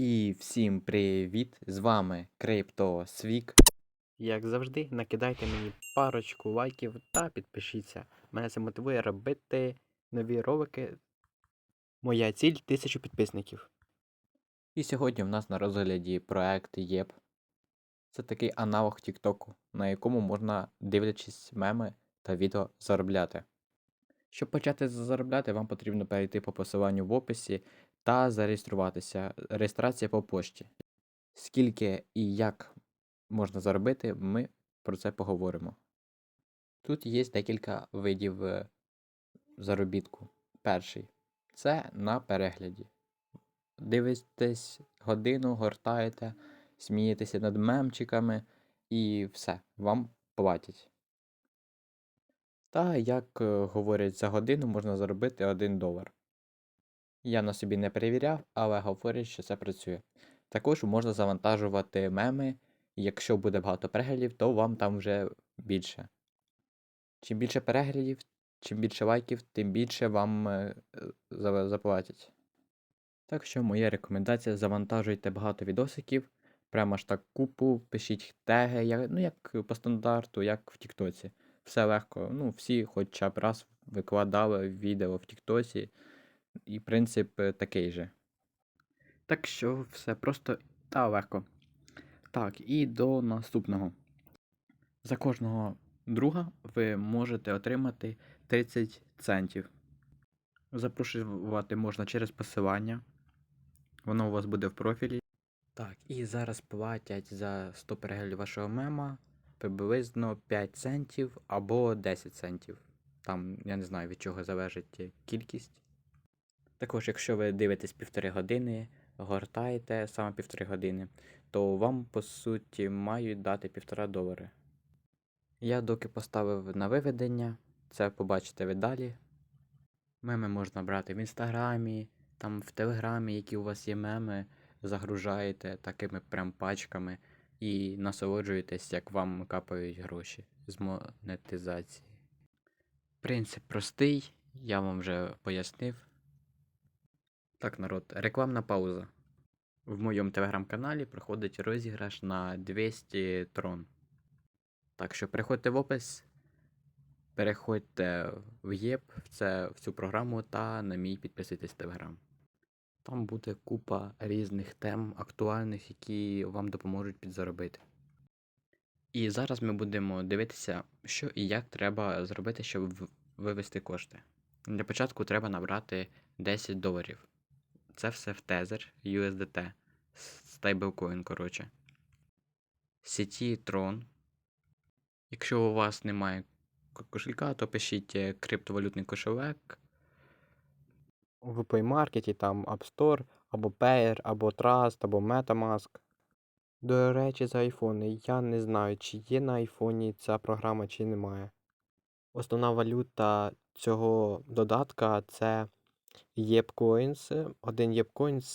І всім привіт! З вами CryptoSwig. Як завжди, накидайте мені парочку лайків та підпишіться. Мене це мотивує робити нові ролики. Моя ціль 1000 підписників. І сьогодні в нас на розгляді проект ЄП. Це такий аналог Тіктоку, на якому можна, дивлячись меми та відео, заробляти. Щоб почати заробляти, вам потрібно перейти по посиланню в описі та зареєструватися. Реєстрація по пошті. Скільки і як можна заробити, ми про це поговоримо. Тут є декілька видів е, заробітку. Перший це на перегляді. Дивитесь годину, гортаєте, смієтеся над мемчиками і все, вам платять. Та, як е, говорять, за годину можна заробити 1 долар. Я на собі не перевіряв, але говорять, що це працює. Також можна завантажувати меми, і якщо буде багато переглядів, то вам там вже більше. Чим більше переглядів, чим більше лайків, тим більше вам е, за- заплатять. Так що моя рекомендація завантажуйте багато відосиків, прямо ж так купу, пишіть теги, як, ну як по стандарту, як в Тіктоці. Все легко. Ну, всі хоча б раз викладали відео в Тіктосі, і принцип такий же. Так що все просто та легко. Так, і до наступного. За кожного друга ви можете отримати 30 центів. Запрошувати можна через посилання. Воно у вас буде в профілі. Так, і зараз платять за 100 переглядів вашого мема приблизно 5 центів або 10 центів. Там, я не знаю, від чого залежить кількість. Також, якщо ви дивитесь півтори години, гортаєте саме півтори години, то вам, по суті, мають дати півтора долари. Я доки поставив на виведення, це побачите ви далі. Меми можна брати в інстаграмі, там в телеграмі, які у вас є меми, загружаєте такими прям пачками і насолоджуєтесь, як вам капають гроші з монетизації. Принцип простий, я вам вже пояснив. Так, народ, рекламна пауза. В моєму телеграм-каналі проходить розіграш на 200 трон. Так що переходьте в опис, переходьте в ЄП, в, це, в цю програму та на мій підписуйтесь телеграм. Там буде купа різних тем актуальних, які вам допоможуть підзаробити. І зараз ми будемо дивитися, що і як треба зробити, щоб вивести кошти. Для початку треба набрати 10 доларів. Це все в Tether USDT. Стейблкоін, коротше. Сіті Tron. Якщо у вас немає кошелька, то пишіть е, криптовалютний кошелек. В Play Market, там App Store, або Payer, або Trust, або Metamask. До речі, за айфони. Я не знаю, чи є на айфоні ця програма, чи немає. Основна валюта цього додатка це YepCoins. Один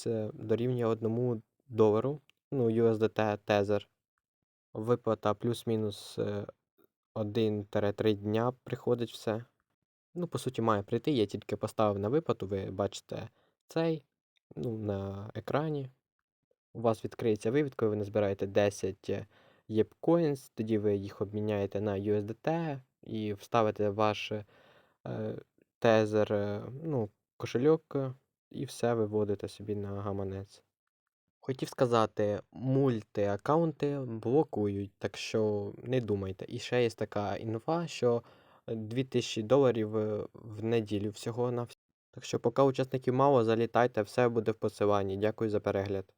е, дорівнює одному долару. Ну, USDT Tether. Виплата плюс-мінус е, 1-3 дня приходить все. Ну, по суті, має прийти. Я тільки поставив на виплату, ви бачите цей ну, на екрані. У вас відкриється вивідка, ви назбираєте 10 єпкоїнс, тоді ви їх обміняєте на USDT і вставите ваш е, тезер, е, ну, кошельок, е, і все виводите собі на гаманець. Хотів сказати, мультиаккаунти блокують, так що не думайте. І ще є така інфа, що 2000 доларів е, в неділю всього на Так що, поки учасників мало, залітайте, все буде в посиланні. Дякую за перегляд.